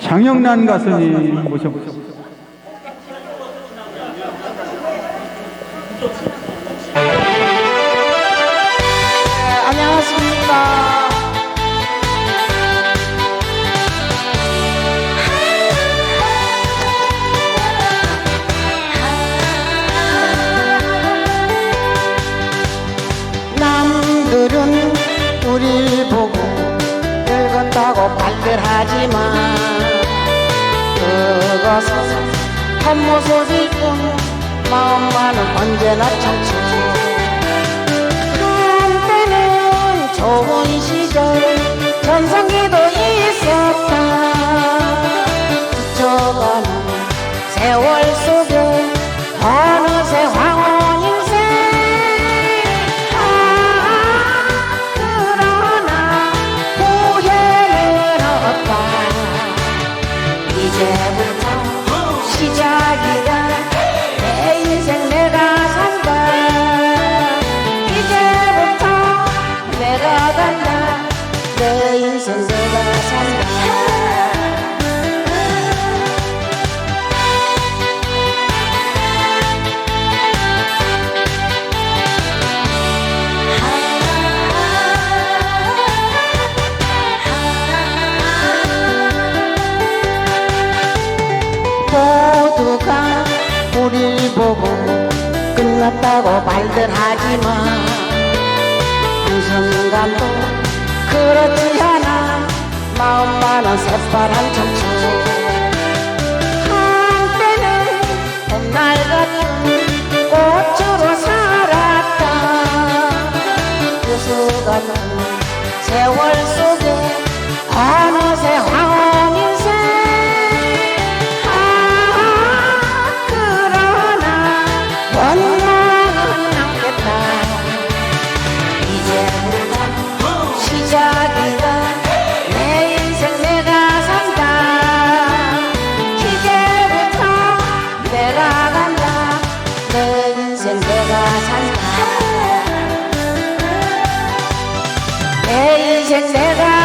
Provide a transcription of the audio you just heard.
장영란 가수님 모셔보겠습니다. 우릴 보고 늙었다고 발들하지만 그것은 겉모습일 뿐. 마음만은 언제나 청춘 한때는 좋은 시절 전성기도 있었다. 스쳐가는 세월 속 인생 내가 산다 모두가 우릴 보고 끝났다고 말들 하지만 한순간도 그렇지 않아 마음만은 내가 산다 내 인생 내가